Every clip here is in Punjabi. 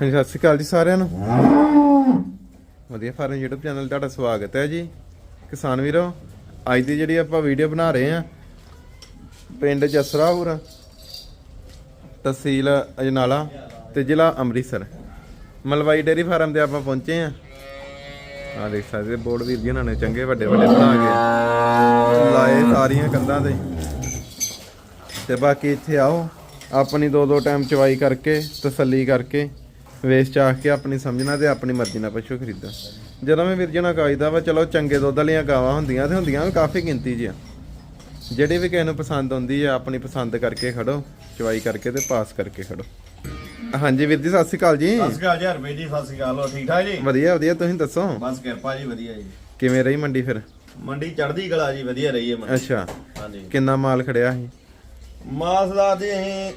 ਹਾਂਜੀ, ਸਤਿ ਸ਼੍ਰੀ ਅਕਾਲ ਜੀ ਸਾਰਿਆਂ ਨੂੰ। ਵਧੀਆ ਫਾਰਮ YouTube ਚੈਨਲ ਤੁਹਾਡਾ ਸਵਾਗਤ ਹੈ ਜੀ। ਕਿਸਾਨ ਵੀਰੋ, ਅੱਜ ਦੀ ਜਿਹੜੀ ਆਪਾਂ ਵੀਡੀਓ ਬਣਾ ਰਹੇ ਆ ਪਿੰਡ ਜਸਰਾਪੁਰ ਤਹਿਸੀਲ ਅਜਨਾਲਾ ਤੇ ਜ਼ਿਲ੍ਹਾ ਅੰਮ੍ਰਿਤਸਰ। ਮਲਵਾਈ ਡੇਰੀ ਫਾਰਮ ਤੇ ਆਪਾਂ ਪਹੁੰਚੇ ਆ ਆ ਦੇਖ ਸਕਦੇ ਬੋਰਡ ਵੀਰ ਜੀ ਉਹਨਾਂ ਨੇ ਚੰਗੇ ਵੱਡੇ ਵੱਡੇ ਬਣਾ ਕੇ ਲਾਏ ਸਾਰੀਆਂ ਕੰਧਾਂ ਤੇ। ਤੇ ਬਾਕੀ ਇੱਥੇ ਆਓ, ਆਪਣੀ ਦੋ ਦੋ ਟਾਈਮ ਚਵਾਈ ਕਰਕੇ, ਤਸੱਲੀ ਕਰਕੇ। ਵੇਚ ਚਾਹ ਕੇ ਆਪਣੀ ਸਮਝਣਾ ਤੇ ਆਪਣੀ ਮਰਜ਼ੀ ਨਾਲ ਪਸ਼ੂ ਖਰੀਦੋ। ਜਦੋਂ ਮੈਂ ਵੀਰ ਜੀ ਨਾਲ ਕਾਇਦਾ ਵਾ ਚਲੋ ਚੰਗੇ ਦੁੱਧ ਵਾਲੀਆਂ ਗਾਵਾਂ ਹੁੰਦੀਆਂ ਤੇ ਹੁੰਦੀਆਂ ਵੀ ਕਾਫੀ ਗਿਣਤੀ 'ਚ ਆ ਜਿਹੜੀ ਵੀ ਕਿਸੇ ਨੂੰ ਪਸੰਦ ਆਉਂਦੀ ਆ ਆਪਣੀ ਪਸੰਦ ਕਰਕੇ ਖੜੋ ਚਵਾਈ ਕਰਕੇ ਤੇ ਪਾਸ ਕਰਕੇ ਖੜੋ। ਹਾਂਜੀ ਵੀਰ ਜੀ ਸਤਿ ਸ਼੍ਰੀ ਅਕਾਲ ਜੀ। ਸਤਿ ਸ਼੍ਰੀ ਅਕਾਲ ਜੀ ਹਰਪ੍ਰੀਤ ਜੀ ਸਤਿ ਸ਼੍ਰੀ ਅਕਾਲ ਹੋ ਠੀਕ ਠਾਕ ਜੀ? ਵਧੀਆ ਵਧੀਆ ਤੁਸੀਂ ਦੱਸੋ? ਬਸ ਕਿਰਪਾ ਜੀ ਵਧੀਆ ਜੀ। ਕਿਵੇਂ ਰਹੀ ਮੰਡੀ ਫਿਰ? ਮੰਡੀ ਚੜ੍ਹਦੀ ਕਲਾ ਜੀ ਵਧੀਆ ਰਹੀ ਹੈ ਮੰਡੀ। ਅੱਛਾ। ਹਾਂਜੀ। ਕਿੰਨਾ ਮਾਲ ਖੜਿਆ ਸੀ? ਮਾਸਦਾਰ ਜੀ ਅਸੀਂ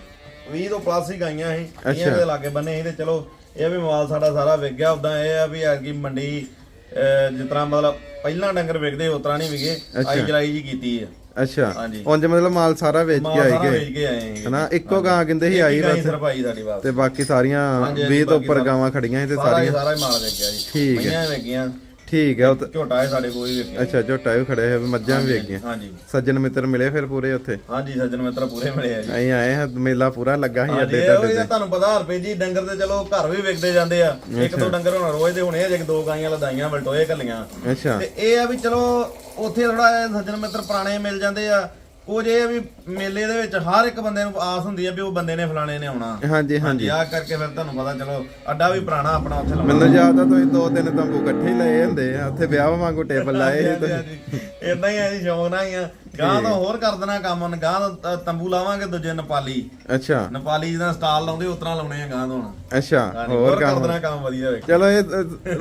20 ਤੋਂ ਪਲੱਸ ਹੀ ਗਾਈਆਂ ਅੱਛਾ। ਇਹਨਾਂ ਦੇ ਲਾਗੇ ਬੰਨੇ ਤੇ ਚਲੋ ਇਹ ਵੀ ਮਾਲ ਸਾਡਾ ਸਾਰਾ ਵਿਕ ਗਿਆ। ਉਦਾਂ ਇਹ ਆ ਵੀ ਐਤਕੀ ਮੰਡੀ ਅਹ, ਜਿਸ ਤਰ੍ਹਾਂ ਮਤਲਬ ਪਹਿਲਾਂ ਡੰਗਰ ਵਿਕਦੇ ਉਸ ਤਰ੍ਹਾਂ ਨਹੀਂ ਵਿਕੇ। ਆਈ ਜਰਾਈ ਜੀ ਕੀਤੀ ਹੈ ਅੱਛਾ। ਹਾਂਜੀ। ਉਂਝ ਮਤਲਬ ਮਾਲ ਸਾਰਾ ਵੇਚ ਕੇ ਮਾਲ ਸਾਰਾ ਗਏ। ਕੇ ਆਏ ਸੀ ਹਨਾ? ਇੱਕੋ ਗਾਂ ਕਹਿੰਦੇ ਸੀ ਆਈ ਬਸ। ਸਰਪਾਈ ਸਾਡੀ ਬਾਤ ਤੇ ਬਾਕੀ ਸਾਰੀਆਂ ਹਾਂਜੀ, ਹਾਂਜੀ, 20 ਤੋਂ ਬਾਕੀ ਉੱਪਰ ਸਾਰਾ- ਗਾਵਾਂ ਖੜੀਆਂ ਸੀ ਤੇ ਸਾਰਾ ਹੀ ਸਾਰੀਆਂ। ਸਾਰਾ ਹੀ ਮਾਲ ਵਿਕ ਗਿਆ ਜੀ। ਠੀਕ ਹੈ। ਮਈਆਂ ਵਿਕੀਆਂ ਠੀਕ ਹੈ ਉਹ ਤਾਂ- ਝੋਟਾ ਹੈ ਸਾਡੇ ਕੋਲ ਹੀ ਵਿਕਿਆ ਅੱਛਾ ਝੋਟਾ ਵੀ ਖੜੇ ਹੋਏ ਮੱਝਾਂ ਵੀ ਵੇਗੀਆਂ ਹਾਂਜੀ। ਸੱਜਣ ਮਿੱਤਰ ਮਿਲੇ ਫਿਰ ਪੂਰੇ ਉੱਥੇ? ਹਾਂਜੀ ਸੱਜਣ ਮਿੱਤਰ ਪੂਰੇ ਮਿਲੇ ਆ ਜੀ। ਅਸੀਂ ਆਏ ਹਾਂ ਮੇਲਾ ਪੂਰਾ ਲੱਗਾ ਸੀ ਹਾਂਜੀ ਅੱਡੇ ਇਹ ਉਹ ਇਹ ਤੁਹਾਨੂੰ ਪਤਾ ਰੁਪਏ ਜੀ ਡੰਗਰ ਤੇ ਚਲੋ ਘਰ ਵੀ ਵਿਕਦੇ ਜਾਂਦੇ ਆ। ਇੱਕ ਦੋ ਡੰਗਰ ਹੁਣ ਰੋਜ਼ ਦੇ ਹੋਣੇ ਆ ਜੇ ਦੋ ਗਾਈਆਂ ਲਦਾਈਆਂ ਵਲਟੋਏ ਕੱਲੀਆਂ। ਅੱਛਾ। ਤੇ ਇਹ ਆ ਵੀ ਚਲੋ ਉੱਥੇ ਥੋੜਾ ਸੱਜਣ ਮਿੱਤਰ ਪੁਰਾਣੇ ਮਿਲ ਜਾਂਦੇ ਆ ਕੁਝ ਇਹ ਵੀ ਮੇਲੇ ਦੇ ਵਿੱਚ ਹਰ ਇੱਕ ਬੰਦੇ ਨੂੰ ਆਸ ਹੁੰਦੀ ਆ ਵੀ ਉਹ ਬੰਦੇ ਨੇ ਫਲਾਣੇ ਨੇ ਆਉਣਾ। ਹਾਂਜੀ ਹਾਂਜੀ। ਆ ਕਰਕੇ ਫਿਰ ਤੁਹਾਨੂੰ ਪਤਾ ਚਲੋ ਅੱਡਾ ਵੀ ਪੁਰਾਣਾ ਆਪਣਾ ਉੱਥੇ ਲਾਉਣਾ। ਮੈਨੂੰ ਯਾਦ ਆ ਤੁਸੀਂ ਦੋ ਤਿੰਨ ਤੰਬੂ ਇਕੱਠੇ ਹੀ ਲਏ ਹੁੰਦੇ ਆ ਉੱਥੇ ਵਿਆਹ ਵਾਂਗੂ ਟੇਬਲ ਲਾਏ ਸੀ ਤੁਸੀਂ। ਇਦਾਂ ਹੀ ਆ ਜੀ ਸ਼ੌਂਕ ਨਾਲ ਹੀ ਆ। ਗਾਂ ਤਾਂ ਹੋਰ ਕਰ ਦੇਣਾ ਕੰਮ ਗਾਂ ਤਾਂ ਤੰਬੂ ਲਾਵਾਂਗੇ ਦੂਜੇ ਨੇਪਾਲੀ। ਅੱਛਾ। ਨੇਪਾਲੀ ਜਿਹਦਾ ਸਟਾਲ ਲਾਉਂਦੇ ਉਸ ਤਰ੍ਹਾਂ ਲਾਉਣੇ ਆ ਗਾਂ ਤੋਂ ਹੁਣ। ਅੱਛਾ ਹੋਰ ਕਰ ਦੇਣਾ ਕੰਮ ਵਧੀਆ ਚਲੋ ਇਹ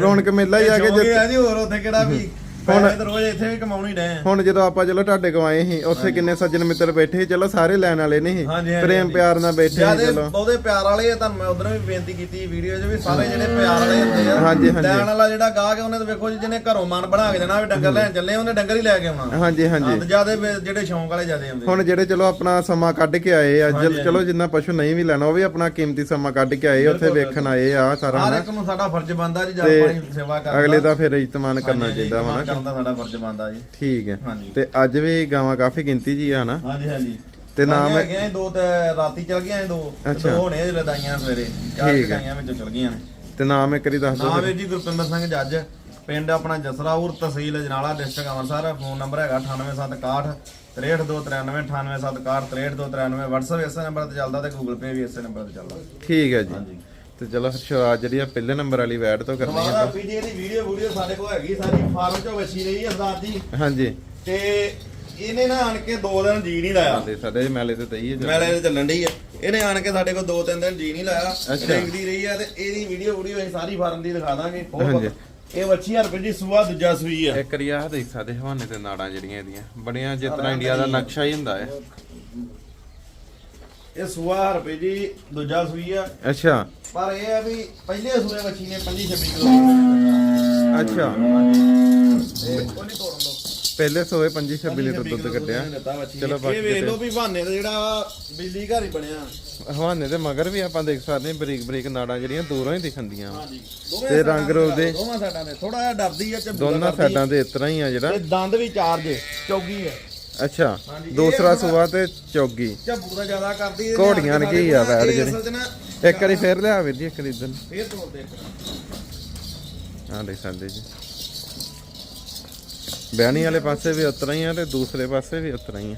ਰੌਣਕ ਮੇਲਾ ਹੀ ਆ ਕੇ ਜੀ ਹੋਰ ਉੱਥੇ ਕਿਹੜਾ ਵੀ ਪੈਸੇ ਤਾਂ ਰੋਜ਼ ਇੱਥੇ ਵੀ ਕਮਾਉਣੀ ਆ। ਹੁਣ ਜਦੋਂ ਆਪਾਂ ਚਲੋ ਤੁਹਾਡੇ ਕੋਲ ਆਏ ਸੀ ਉੱਥੇ ਕਿੰਨੇ ਸੱਜਣ ਮਿੱਤਰ ਬੈਠੇ ਸੀ ਚਲੋ ਸਾਰੇ ਲੈਣ ਵਾਲੇ ਨਹੀਂ ਹਾਂਜੀ, ਸੀ। ਹਾਂਜੀ, ਪ੍ਰੇਮ ਹਾਂਜੀ। ਪਿਆਰ ਨਾਲ ਬੈਠੇ ਸੀ ਜਿਆਦੇ ਚਲੋ। ਬਹੁਤੇ ਪਿਆਰ ਵਾਲੇ ਆ ਤੁਹਾਨੂੰ ਮੈਂ ਉਧਰ ਵੀ ਬੇਨਤੀ ਕੀਤੀ ਵੀਡੀਓ 'ਚ ਵੀ ਸਾਰੇ ਜਿਹੜੇ ਪਿਆਰ ਵਾਲੇ ਹੁੰਦੇ ਆ ਹਾਂਜੀ, ਹਾਂਜੀ। ਲੈਣ ਵਾਲਾ ਜਿਹੜਾ ਗਾਹਕ ਹੈ ਉਹਨੇ ਤਾਂ ਵੇਖੋ ਜੀ ਜਿਹਨੇ ਘਰੋਂ ਮਨ ਬਣਾ ਕੇ ਜਾਣਾ ਵੀ ਡੰਗਰ ਲੈਣ ਚੱਲੇ ਉਹਨੇ ਡੰਗਰ ਹੀ ਲੈ ਕੇ ਆਉਣਾ। ਹਾਂਜੀ ਹਾਂ ਹਾਂਜੀ। ਤੇ ਜਿਆਦੇ ਜਿਹੜੇ ਸ਼ੌਂਕ ਵਾਲੇ ਜਿਆਦੇ ਆਉਂਦੇ ਹੁਣ ਜਿਹੜੇ ਚਲੋ ਆਪਣਾ ਸਮਾਂ ਕੱਢ ਕੇ ਆਏ ਆ ਜਲ- ਚਲੋ ਜਿੰਨਾ ਪਸ਼ੂ ਨਹੀਂ ਵੀ ਲੈਣਾ ਉਹ ਵੀ ਆਪਣਾ ਕੀਮਤੀ ਸਮਾਂ ਕੱਢ ਕੇ ਆਏ ਉੱਥੇ ਵੇਖਣ ਆਏ ਆ ਸਾਰਾ ਹਰ ਹਨਾ। ਇੱਕ ਨੂੰ ਸਾਡਾ ਫਰਜ਼ ਬਣਦਾ ਜੀ ਜਦ ਤੇ ਆਪਣੀ ਸੇਵਾ ਕਰਦਾ ਅਗਲੇ ਦਾ ਫਿਰ ਇਤਮਾਨ ਕਰਨਾ ਚਾਹੀਦਾ ਵਾ ਨਾ ਕਰਨ ਦਾ ਸਾਡਾ ਫਰਜ਼ ਬਣਦਾ ਜੀ। ਠੀਕ ਹੈ। ਹਾਂਜੀ। ਤੇ ਅੱਜ ਵੀ ਗਾਵਾਂ ਕਾਫੀ ਗਿਣਤੀ ਜੀ ਆ ਨਾ। ਹਾਂਜੀ ਹਾਂਜੀ। ਤੇ ਨਾਮ ਹੈਗੀਆਂ ਸੀ ਦੋ ਤੇ ਰਾਤੀ ਚਲ ਗਈਆਂ ਦੋ। ਤੇ ਅੱਛਾ। ਦੋ ਹੋਣੇ ਲਦਾਈਆਂ ਸਵੇਰੇ। ਚਾਰ ਠੀਕ ਹੈ। ਗਾਈਆਂ ਵਿੱਚੋਂ ਚਲ ਗਈਆਂ ਨੇ। ਤੇ ਨਾਮ ਇੱਕ ਵਾਰੀ ਦੱਸ ਦਿਓ ਨਾਮ ਹੈ ਜੀ ਗੁਰਪਿੰਦਰ ਸਿੰਘ ਜੱਜ। ਪਿੰਡ ਆਪਣਾ ਜਸਰਾਉਰ ਤਹਿਸੀਲ Ajnala district Amritsar. Phone number ਹੈਗਾ 98761 63293 98761 63293 WhatsApp ਇਸੇ ਨੰਬਰ ਤੇ ਚੱਲਦਾ ਤੇ Google Pay ਵੀ ਇਸੇ ਨੰਬਰ ਤੇ ਚੱਲਦਾ। ਠੀਕ ਹੈ ਜੀ। ਹਾਂਜੀ। ਤੇ ਚਲੋ ਫਿਰ ਸ਼ੁਰੂਆਤ ਜਿਹੜੀ ਆ ਪਹਿਲੇ ਨੰਬਰ ਵਾਲੀ ਵੈਟ ਤੋਂ ਕਰਨੀ ਆ ਦੁਬਾਰਾ ਵੀਡੀਓ ਦੀ ਵੀਡੀਓ ਵੀਡੀਓ ਸਾਡੇ ਕੋਲ ਹੈਗੀ ਸਾਰੀ ਫਾਰਮ ਚੋਂ ਵਸੀ ਰਹੀ ਹੈ ਸਰਦਾਰ ਜੀ। ਹਾਂਜੀ। ਤੇ ਇਹਨੇ ਨਾ ਆਣ ਕੇ ਦੋ ਦਿਨ ਜੀ ਨਹੀਂ ਲਾਇਆ। ਤੇ ਸਾਡੇ ਮੈਲੇ ਤੇ ਤਈ ਹੈ। ਮੈਲੇ ਤੇ ਚੱਲਣ ਡਈ ਹੈ ਇਹਨੇ ਆਣ ਕੇ ਸਾਡੇ ਕੋਲ ਦੋ ਤਿੰਨ ਦਿਨ ਜੀ ਨਹੀਂ ਲਾਇਆ। ਦੇਖਦੀ ਰਹੀ ਹੈ ਤੇ ਇਹਦੀ ਵੀਡੀਓ ਵੀਡੀਓ ਅਸੀਂ ਸਾਰੀ ਫਾਰਮ ਦੀ ਦਿਖਾ ਦਾਂਗੇ। ਹਾਂਜੀ। ਇਹ ਵੱਛੀ ਹਰਪ੍ਰੀਤ ਜੀ ਸੂਆ ਦੂਜਾ ਸੂਈ ਆ। ਇੱਕ ਵਾਰੀ ਆਹ ਦੇਖ ਸਕਦੇ ਹਵਾਨੇ ਤੇ ਨਾੜਾਂ ਜਿਹੜੀਆਂ ਇਹਦੀਆਂ ਬੜੀਆਂ ਜਿਸ ਤਰ੍ਹਾਂ ਇੰਡੀਆ ਦਾ ਨਕਸ਼ਾ ਹੀ ਹੁੰਦਾ ਹੈ। ਇਹ ਸੂਆ ਜੀ ਦੂਜਾ ਸੂਈ ਆ। ਅੱਛਾ। ਪਰ ਇਹ ਆ ਵੀ ਪਹਿਲੇ ਸੂਏ ਵੱਛੀ ਨੇ 25 26 ਕਿਲੋ ਅੱਛਾ। ਤੇ ਉਹ ਨਹੀਂ ਤੋੜਨ ਦੋ। ਪਹਿਲੇ ਸੋਏ 25 26 ਲੀਟਰ ਦੁੱਧ ਕੱਢਿਆ। ਚਲੋ ਬਾਕੀ ਇਹ ਵੇਖ ਲਓ ਵੀ ਬਹਾਨੇ ਦਾ ਜਿਹੜਾ ਬਿਜਲੀ ਘਰ ਹੀ ਬਣਿਆ। ਹਵਾਨੇ ਦੇ ਮਗਰ ਵੀ ਆਪਾਂ ਦੇਖ ਸਕਦੇ ਹਾਂ ਬਰੀਕ ਬਰੀਕ ਨਾੜਾਂ ਜਿਹੜੀਆਂ ਦੂਰੋਂ ਹੀ। ਹਾਂਜੀ। ਤੇ ਰੰਗ ਰੂਪ ਦੇ ਦੋਵਾਂ ਸਾਈਡਾਂ ਦੇ ਥੋੜਾ ਜਿਹਾ ਡਰਦੀ ਆ ਦੋਨਾਂ ਸਾਈਡਾਂ ਤੇ ਇਸ ਤਰ੍ਹਾਂ ਹੀ ਆ ਜਿਹੜਾ। ਤੇ ਦੰਦ ਵੀ ਚਾਰ ਜੇ ਚੌਗੀ ਹੈ ਅੱਛਾ ਹਾਂਜੀ, ਇਹ ਦੂਸਰਾ ਸੂਆ ਤੇ ਚੌਗੀ। ਝੱਬੂ ਦਾ ਜ਼ਿਆਦਾ ਕਰਦੀ ਹੈ ਘੋੜੀਆਂ ਨੇ ਕੀ ਆ ਵੈੜ ਜਿਹੜੀ? ਅਸਲ 'ਚ ਨਾ ਇੱਕ ਵਾਰੀ ਫੇਰ ਲਿਆ ਵੀਰ ਜੀ ਇੱਕ ਵਾਰੀ ਇੱਧਰ ਫੇਰ ਤੋੜਦੇ ਇੱਕ ਹਾਂ ਜੀ। ਬਿਆਨੀ ਵਾਲੇ ਪਾਸੇ ਵੀ ਉਤਰਾ ਹੀ ਆ ਤੇ ਦੂਸਰੇ ਪਾਸੇ ਵੀ ਉਤਰਾ ਹੀ ਆ।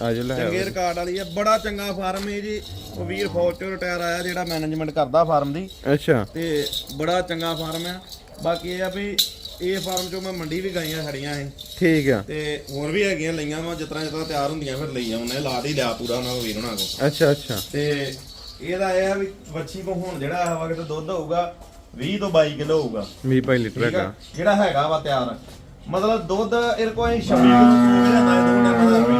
ਆਜੋ ਲੈ ਆਓ। ਚੰਗੇ ਰਿਕਾਰਡ ਵਾਲੀ ਹੈ ਬੜਾ ਚੰਗਾ ਫਾਰਮ ਹੈ ਜੀ। ਉਹ ਵੀਰ ਫੌਜ ਚੋਂ ਰਿਟਾਇਰ ਆਇਆ ਜਿਹੜਾ ਮੈਨੇਜਮੈਂਟ ਕਰਦਾ ਫਾਰਮ ਦੀ। ਅੱਛਾ। ਤੇ ਬੜਾ ਚੰਗਾ ਫਾਰਮ ਆ। ਬਾਕੀ ਇਹ ਆ ਵੀ ਇਹ ਫਾਰਮ ਚੋਂ ਮੈਂ ਮੰਡੀ ਵੀ ਗਾਈਆਂ ਖੜੀਆਂ ਸੀ ਠੀਕ ਆ। ਤੇ ਹੋਰ ਵੀ ਹੈਗੀਆਂ ਲਈਆਂ ਵਾ ਜਿਤਨਾ ਜਿਤਨਾ ਤਿਆਰ ਹੁੰਦੀਆਂ ਫਿਰ ਲਈ ਆਉਣੇ ਲਾ ਦੀ ਲਿਆ ਪੂਰਾ ਉਹਨਾਂ ਕੋ ਵੀਰ ਉਹਨਾਂ ਕੋ ਅੱਛਾ ਅੱਛਾ। ਤੇ ਇਹਦਾ ਇਹ ਆ ਵੀ ਵੱਛੀ ਕੋ ਹੁਣ ਜਿਹੜਾ ਹਵਾ ਕਿਤੇ ਦੁੱਧ ਹੋਊਗਾ 20 ਤੋਂ 22 ਕਿਲੋ ਹੋਊਗਾ। ਮੀ ਭਾਈ ਲੀਟਰ ਠੀਕ ਆ? ਹੈਗਾ। ਜਿਹੜਾ ਹੈਗਾ ਵਾ ਤਿਆਰ। ਮਤਲਬ ਦੁੱਧ ਇਹ ਕੋਈ 26 ਕਿਲੋ। ਦੁੱਧ ਲਿਆਂਦਾ ਇਹ ਦਾ।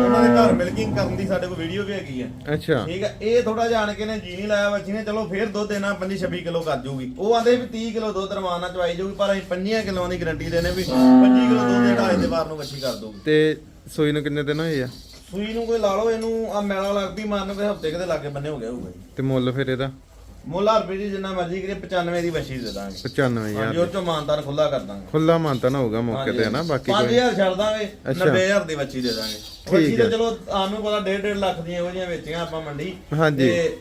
ਉਹਨਾਂ ਦੇ ਘਰ ਮਿਲਕਿੰਗ ਕਰਨ ਦੀ ਸਾਡੇ ਕੋਲ ਵੀਡੀਓ ਵੀ ਹੈਗੀ ਆ। ਅੱਛਾ। ਠੀਕ ਹੈ ਇਹ ਥੋੜਾ ਜਾਣ ਕੇ ਨੇ ਜੀ ਨਹੀਂ ਲਾਇਆ ਬੱਚੀ ਨੇ ਚਲੋ ਫੇਰ ਦੁੱਧ ਦੇਣਾ 25 26 ਕਿਲੋ ਕਰ ਜੂਗੀ। ਉਹ ਆਂਦੇ ਵੀ 30 ਕਿਲੋ ਦੁੱਧ ਰਵਾਨਾ ਚਵਾਈ ਜੂਗੀ ਪਰ ਅਸੀਂ 5 ਕਿਲੋਆਂ ਦੀ ਗਾਰੰਟੀ ਦੇਨੇ ਵੀ 25 ਕਿਲੋ ਦੁੱਧ ਜਿਹੜਾ ਅੱਜ ਦੇ ਵਾਰ ਨੂੰ ਬੱਚੀ ਕਰ ਦੂਗੀ ਤੇ ਸੂਈ ਨੂੰ ਕਿੰਨੇ ਦਿਨ ਹੋਏ ਆ? ਸੂਈ ਨੂੰ ਕੋਈ ਲਾ ਲਓ ਇਹਨੂੰ ਆ ਮੈਲਾ ਲੱਗਦੀ ਮਾਰਨ ਕੋਈ ਹਫ਼ਤੇ ਕਦੇ ਲਾਗੇ ਬੰਨੇ ਹੋ ਗਿਆ ਹੋਊਗਾ ਜੀ। ਤੇ ਮੁੱਲ ਫਿਰ ਇਹਦਾ? ਮੁੱਲ ਰੁਪਏ ਜੀ ਜਿੰਨਾ ਮਰਜ਼ੀ ਕਰੇ 95 ਦੀ ਬੱਛੀ ਦੇ ਦਾਂਗੇ 95000 ਹਾਂਜੀ ਉਹ ਚੋਂ ਮਾਨਤਾਨ ਖੁੱਲਾ ਕਰ ਦਾਂਗੇ ਖੁੱਲਾ ਮਾਨਤਾ ਨਾ ਹੋਊਗਾ ਮੌਕੇ ਤੇ ਹਨਾ ਬਾਕੀ ਕੋਈ 5000 ਛੱਡ ਦਾਂਗੇ ਅੱਛਾ। 90000 ਦੀ ਬੱਚੀ ਦੇ ਦਾਂਗੇ ਬੱਚੀ। ਤਾਂ ਚਲੋ ਆਨੂੰ ਪਤਾ 1.5 ਲੱਖ ਦੀਆਂ ਇਹੋ ਜਿਹੀਆਂ ਵੇਚੀਆਂ ਆਪਾਂ ਮੰਡੀ ਹਾਂਜੀ। ਤੇ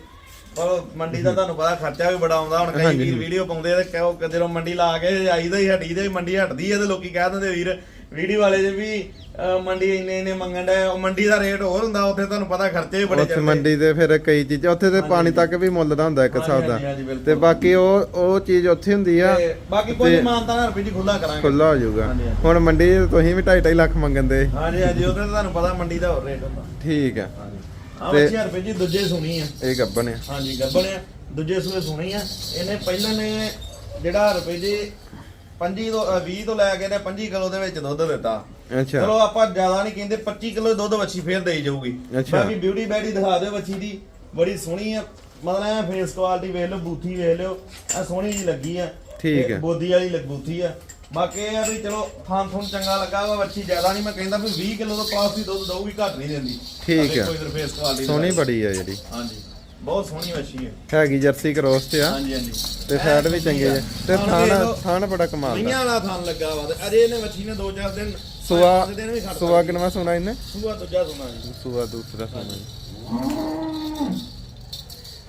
ਪਰ ਮੰਡੀ ਦਾ ਤੁਹਾਨੂੰ ਪਤਾ ਖਰਚਾ ਵੀ ਬੜਾ ਆਉਂਦਾ ਹੁਣ ਕਈ। ਵੀਰ ਵੀਡੀਓ ਪਾਉਂਦੇ ਆ ਤੇ ਕਹੋ ਕਿ ਜਦੋਂ ਮੰਡੀ ਲਾ ਕੇ ਆਈਦਾ ਹੀ ਹਟੀ ਤੇ ਮੰਡੀ ਹਟਦੀ ਹੈ ਤੇ ਲੋਕੀ ਕਹਿ ਦਿੰਦੇ ਵੀਰ ਵੀਡੀਓ ਵਾਲੇ ਜੇ ਵੀ ਅਹ, ਮੰਡੀ ਇੰਨੇ ਇੰਨੇ ਮੰਗਣ ਦਾ ਉਹ ਮੰਡੀ ਦਾ ਰੇਟ ਹੋਰ ਹੁੰਦਾ ਉੱਥੇ ਤੁਹਾਨੂੰ ਪਤਾ ਖਰਚੇ ਵੀ ਬੜੇ ਉੱਥੇ ਚੱਲਦੇ। ਮੰਡੀ ਦੇ ਫਿਰ ਕਈ ਚੀਜ਼ਾਂ ਉੱਥੇ ਤੇ ਪਾਣੀ ਤੱਕ ਵੀ ਮੁੱਲ ਦਾ ਹੁੰਦਾ ਇੱਕ ਹਾਂਜੀ, ਹਿਸਾਬ ਦਾ। ਹਾਂਜੀ, ਹਾਂਜੀ, ਬਿਲਕੁਲ। ਤੇ ਬਾਕੀ ਉਹ ਉਹ ਚੀਜ਼ ਉੱਥੇ ਹੁੰਦੀ ਆ ਤੇ ਬਾਕੀ ਕੋਈ ਤੇ- ਮਾਨਤਾ ਨਾਲ ਰੁਪਏ ਜੀ ਖੁੱਲਾ ਕਰਾਂਗੇ। ਖੁੱਲਾ ਹੋ ਜਾਊਗਾ। ਹਾਂਜੀ, ਹਾਂਜੀ। ਹੁਣ ਮੰਡੀ 'ਚ ਤੁਸੀਂ ਵੀ 2.5 ਲੱਖ ਮੰਗਣ ਦੇ। ਹਾਂਜੀ ਹਾਂਜੀ ਉਹਦੇ ਤਾਂ ਤੁਹਾਨੂੰ ਪਤਾ ਮੰਡੀ ਦਾ ਹੋਰ ਰੇਟ ਹੁੰਦਾ। ਠੀਕ ਆ। ਹਾਂਜੀ। ਆ ਤੇ- ਬੱਚੀ ਰੁਪਏ ਜੀ ਦੂਜੇ ਸੁਣੀ ਆ। ਇਹ ਗੱਬਨ ਆ। ਹਾਂਜੀ ਗੱਬਣ ਆ। ਦੂਜੇ ਸੂਏ ਸੁਣੀ ਆ। ਇਹਨੇ ਪਹਿਲਾਂ ਨੇ ਜਿਹੜਾ ਰੁਪਏ ਜੀ 25 ਤੋਂ ਅ, 20 ਤੋਂ ਲੈ ਕੇ ਤੇ 25 ਕਿਲੋ ਦੇ ਵਿੱਚ ਦੁੱਧ ਦਿੱਤਾ। ਅੱਛਾ। ਚਲੋ ਆਪਾਂ ਜ਼ਿਆਦਾ ਨਹੀਂ ਕਹਿੰਦੇ 25 ਕਿਲੋ ਦੁੱਧ ਵੱਛੀ ਫੇਰ ਦੇਈ ਜਾਊਗੀ। ਅੱਛਾ। ਬਾਕੀ ਬਿਊਟੀ ਬੈਡੀ ਦਿਖਾ ਦਿਓ ਵੱਛੀ ਦੀ। ਬੜੀ ਸੋਹਣੀ ਆ। ਮਤਲਬ ਐ ਫੇਸ ਕੁਆਲਿਟੀ ਵੇਖ ਲਓ ਬੂਥੀ ਵੇਖ ਲਿਓ। ਆ ਸੋਹਣੀ ਜੀ ਲੱਗੀ ਆ। ਠੀਕ ਤੇ ਹੈ। ਬੋਦੀ ਵਾਲੀ ਲੱਗ ਬੂਥੀ ਆ। ਬਾਕੀ ਇਹ ਆ ਵੀ ਚਲੋ ਥਾਂ ਥੁਣ ਚੰਗਾ ਲੱਗਾ ਵਾ ਵੱਛੀ ਜ਼ਿਆਦਾ ਨਹੀਂ ਮੈਂ ਕਹਿੰਦਾ ਵੀ 20 ਕਿਲੋ ਤੋਂ ਪਾਸ ਦੀ ਦੁੱਧ ਦਊਗੀ ਘੱਟ ਨਹੀਂ ਦਿੰਦੀ। ਠੀਕ ਆ। ਕੋਈ ਫੇਸ ਕੁਆਲਿਟੀ ਸੋਹਣੀ ਬੜੀ ਆ ਜਿਹੜੀ। ਹਾਂਜੀ। ਬਹੁਤ ਸੋਹਣੀ ਵੱਛੀ ਹੈ। ਹੈਗੀ ਜਰਸੀ ਕ੍ਰੋਸ ਤੇ ਆ। ਹਾਂਜੀ ਹਾਂਜੀ। ਤੇ ਫੈਟ ਵੀ ਚੰਗੇ ਆ ਤੇ ਥਣ ਥਾਣ ਬੜਾ ਕਮਾਲ ਦਾ। ਮਈਆਂ ਵਾਲਾ ਥਾਨ ਲੱਗਾ ਵਾ ਤੇ ਅਜੇ ਇਹਨੇ ਵੱਛੀ ਨੇ 2-4 ਦਿਨ ਸੁਆ ਪੰਜ ਦਿਨ ਵੀ ਖੜ ਸੁਆ। ਕਿਨਵਾ ਸੁਣਾ ਇਹਨੇ? ਸੂਆ ਦੂਜਾ ਸੁਣਾ ਜੀ। ਸੁਆ ਦੂਸਰਾ ਸੁਣਾ ਜੀ।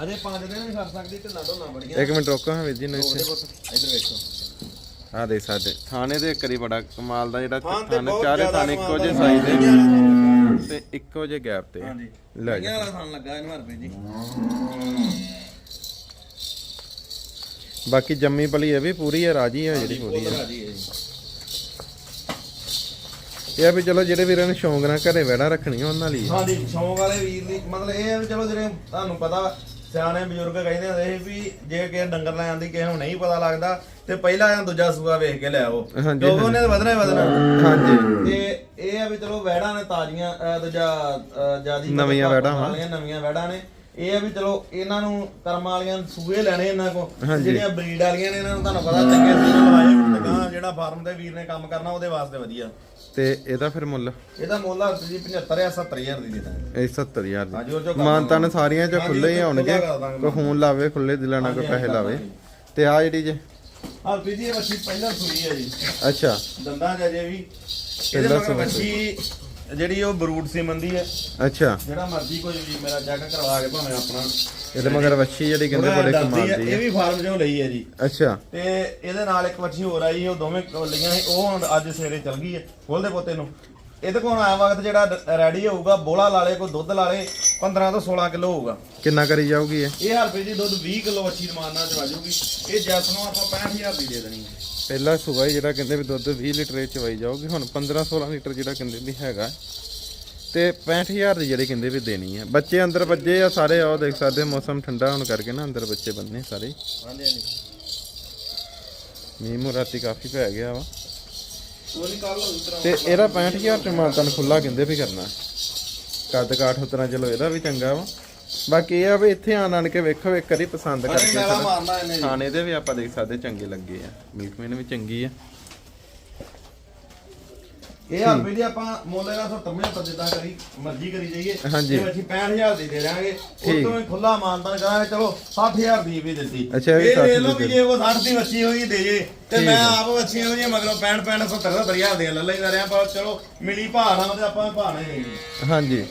ਅਜੇ 5 ਦਿਨ ਵੀ ਖੜ ਸਕਦੀ ਤੇ ਨਾ ਦੋਨਾ ਬੜੀਆਂ। ਇੱਕ ਮਿੰਟ ਰੋਕੋ ਹਾਂ ਵੀਰ ਜੀ ਨੂੰ ਇੱਥੇ ਇਧਰ ਵੇਖੋ। ਆ ਦੇ ਸਾਡੇ। ਥਾਣੇ ਦੇ ਕਰੀ ਬੜਾ ਕਮਾਲ ਦਾ ਜਿਹੜਾ ਥਾਣੇ ਚਾਰੇ ਥਾਣੇ ਇੱਕੋ ਜਿਹੇ ਦਾ ਸਾਈਜ਼। ਦੇ ਤੇ ਇੱਕੋ ਜਿਹੇ ਗੈਪ ਤੇ ਆ। ਹਾਂਜੀ। ਲੈ ਜਾ। ਵਾਲਾ ਥਾਨ ਲੱਗਾ ਇਹਨੂੰ ਰੁਪਏ ਜੀ ਬਾਕੀ ਜੰਮੀ ਪਲੀ ਇਹ ਵੀ ਪੂਰੀ ਹੈ ਰਾਜੀ ਹੈ ਜਿਹੜੀ ਪੂਰੀ ਹੈ। ਰਾਜੀ ਹੈ ਜੀ। ਇਹ ਆ ਵੀ ਚਲੋ ਜਿਹੜੇ ਵੀਰਾਂ ਨੇ ਸ਼ੌਂਕ ਨਾਲ ਘਰੇ ਵੜਾ ਰੱਖਣੀਆਂ ਉਹਨਾਂ ਲਈ। ਆ। ਹਾਂਜੀ ਸ਼ੌਂਕ ਵਾਲੇ ਵੀਰ ਦੀ ਮਤਲਬ ਇਹ ਹੈ ਵੀ ਚਲੋ ਜਿਹੜੇ ਤੁਹਾਨੂੰ ਪਤਾ ਸਿਆਣੇ ਬਜ਼ੁਰਗ ਕਹਿੰਦੇ ਹੁੰਦੇ ਸੀ ਵੀ ਜੇ ਕਿਸੇ ਡੰਗਰ ਲੈਣ ਦੀ ਕਿਸੇ ਨੂੰ ਨਹੀਂ ਪਤਾ ਲੱਗਦਾ ਤੇ ਪਹਿਲਾਂ ਜਾਂ ਦੂਜਾ ਸੂਆ ਵੇਖ ਕੇ ਲਿਆਓ ਹਾਂਜੀ, ਕਿਉਂਕਿ ਉਹਨੇ ਤਾਂ ਵਧਣਾ ਹੀ ਵਧਣਾ। ਹਾਂਜੀ। ਤੇ ਇਹ ਆ ਵੀ ਚਲੋ ਵੈੜਾਂ ਨੇ ਤਾਜ਼ੀਆਂ ਅਹ ਦੂਜਾ ਜਿਆਦੀ ਨਵੀਆਂ ਵੈੜਾਂ ਵਾ। ਵਾਲੀਆਂ ਨਵੀਆਂ ਵੈੜਾਂ ਨੇ। ਇਹ ਆ ਵੀ ਚਲੋ ਇਹਨਾਂ ਨੂੰ ਕਰਮ ਵਾਲੀਆਂ ਸੂਏ ਲੈਣੇ ਇਹਨਾਂ ਕੋ। ਜਿਹੜੀਆਂ ਬਰੀਡ ਵਾਲੀਆਂ ਨੇ ਇਹਨਾਂ ਨੂੰ ਤੁਹਾਨੂੰ ਪਤਾ ਚੰਗੇ ਸੀਜ਼ਨ ਲਵਾਏ ਗਾਂ ਜਿਹੜਾ ਫਾਰਮ ਦੇ ਵੀਰ ਨੇ ਕੰਮ ਕਰਨਾ ਉਹਦੇ ਵਾਸਤੇ ਵਧੀਆ। ਤੇ ਇਹਦਾ ਫਿਰ ਮੁੱਲ? ਇਹਦਾ ਮੁੱਲ ਆ ਜੀ 75 ਜਾਂ 70000 ਦੀ ਦੇ ਦਾਂਗੇ ਇਹ 70000 ਹਾਂਜੀ, ਉਹ ਚੋਂ ਦੀ ਕਰ ਮਾਨਤਾ ਨੇ ਦਾਂਗੇ। ਸਾਰੀਆਂ ਚ ਖੁੱਲੇ ਹੀ ਆਉਣਗੇ ਖੁੱਲਾ ਕਰ ਦਾਂਗੇ। ਕੋਈ ਫੋਨ ਲਾਵੇ ਖੁੱਲੇ ਦਿਲਾਂ ਨਾਲ ਹਾਂਜੀ, ਪੈਸੇ ਲਾਵੇ। ਤੇ ਆ ਜਿਹੜੀ ਜੇ? ਆ ਬੀਜੀ ਇਹ ਮੱਛੀ ਪਹਿਲਾਂ ਸੂਈ ਹੈ ਜੀ। ਅੱਛਾ। ਦੰਦਾਂ ਚ ਅਜੇ ਵੀ। ਇਹਦੇ ਪਹਿਲਾਂ ਮਗਰ ਸੂਈ। ਮੱਛੀ ਜਿਹੜੀ ਉਹ ਬਰੂਟ ਸੀਮੰਦੀ ਹੈ। ਅੱਛਾ। ਜਿਹੜਾ ਮਰਜ਼ੀ ਕੋਈ ਵੀ ਮੇਰਾ ਚੈੱਕ ਕਰਵਾ ਕੇ ਭਾਵੇਂ ਆਪਣਾ। ਇਹਦੇ ਮਗਰ ਵੱਛੀ ਜਿਹੜੀ ਕਹਿੰਦੇ ਬੜੇ ਕਮਾਲ ਹੈ, ਦੀ ਇਹ ਵੀ ਫਾਰਮ ਚੋਂ ਲਈ ਹੈ ਜੀ। ਅੱਛਾ। ਤੇ ਇਹਦੇ ਨਾਲ ਇੱਕ ਮੱਛੀ ਹੋਰ ਆਈ ਉਹ ਦੋਵੇਂ ਲਈਆਂ ਸੀ। ਉਹ ਹੁਣ ਅੱਜ ਸਵੇਰੇ ਚਲ ਗਈ ਹੈ। ਖੋਲਦੇ ਪੋਤੇ ਨੂੰ। ਇਹਦੇ ਕੋਲ ਆਇਆ ਵਕਤ ਜਿਹੜਾ ਰੈਡੀ ਹੋਊਗਾ ਬੋਲਾ ਲਾ ਲੇ ਕੋਈ ਦੁੱਧ ਲਾ ਲੇ 15 ਤੋਂ 16 ਕਿਲੋ ਹੋਊਗਾ। ਕਿੰਨਾ ਕਰੀ ਜਾਊਗੀ ਇਹ? ਇਹ ਹਰਪੇ ਜੀ ਦੁੱਧ 20 ਕਿਲੋ ਮੱਛੀ ਰਮਾਨਾ ਚ ਵਾਜੂਗੀ ਇਹ ਜੈਸ ਨੂੰ ਆਪਾਂ 65000 ਦੀ ਦੇ ਦੇਣੀ ਹੈ। ਪਹਿਲਾ ਸੂਆ ਹੀ ਜਿਹੜਾ ਕਹਿੰਦੇ ਵੀ ਦੁੱਧ 20 ਲੀਟਰ ਚ ਚਵਾਈ ਜਾਊਗੀ ਹੁਣ 15 16 ਲੀਟਰ ਜਿਹੜਾ ਕਹਿੰਦੇ ਵੀ ਹੈਗਾ। ਤੇ 65000 ਦੀ ਜਿਹੜੀ ਕਹਿੰਦੇ ਵੀ ਦੇਣੀ ਹੈ ਬੱਚੇ ਅੰਦਰ ਵੱਜੇ ਆ ਸਾਰੇ ਆਓ ਦੇਖ ਸਕਦੇ ਮੌਸਮ ਠੰਡਾ ਹੋਣ ਕਰਕੇ ਨਾ ਅੰਦਰ ਬੱਚੇ ਬੰਨੇ ਸਾਰੇ। ਹਾਂਜੀ ਹਾਂਜੀ। ਮੀਂਹ ਰਾਤੀ ਕਾਫੀ ਪੈ ਗਿਆ ਵਾ। ਤੇ ਇਹਦਾ 65000 ਚ ਮਾਲਤਨ ਖੁੱਲਾ ਕਹਿੰਦੇ ਵੀ ਕਰਨਾ। ਕੱਦ ਕਾਠ ਉਤਰਾ ਚਲੋ ਇਹਦਾ ਵੀ ਚੰਗਾ ਵਾ। ਬਾਕੀ ਇਹ ਆ ਵੀ ਇੱਥੇ ਆਣ ਆਣ ਕੇ ਵੇਖੋ ਇੱਕ ਵਾਰੀ ਪਸੰਦ ਕਰਕੇ ਖਾਣੇ ਦੇ ਵੀ ਆਪਾਂ ਦੇਖ ਸਕਦੇ ਚੰਗੇ ਲੱਗੇ ਆ। ਮਿਲਕਮੈਨ ਵੀ ਚੰਗੀ ਆ। ਇਹ ਹਰਪੇ ਜੀ ਆਪਾਂ ਮੁੱਲ ਇਹਦਾ 70 75 ਜਿੱਦਾਂ ਕਰੀ ਮਰਜ਼ੀ ਕਰੀ ਜਾਈਏ। ਹਾਂਜੀ। ਅਸੀਂ 65000 ਦੀ ਦੇ ਠੀਕ। ਉਤੋਂ ਹੀ ਖੁੱਲਾ ਮਾਨਦਾਨ ਕਰਾਂਗੇ ਚਲੋ 60000 ਦੀ ਵੀ ਦਿੱਤੀ। ਅੱਛਾ, ਇਹ ਵੀ ਇਹ 60 ਵੇਖ ਲਓ ਦੀ ਵੀ ਜੇ ਉਹ 60 ਦੀ ਵੱਛੀ ਹੋਈ ਦੇ ਜੇ ਤੇ ਮੈਂ। ਆਪ ਵੱਛੀਆਂ ਹੋਈਆਂ ਮਗਰੋਂ 65 65 70 70000 ਦੀਆਂ ਲੈ ਲੈਂਦਾ ਰਿਹਾ ਪਰ ਚਲੋ ਮਿਲੀ ਭਾਣਾ ਤੇ ਆਪਾਂ ਭਾਣਾ ਹੀ ਹਾਂਜੀ।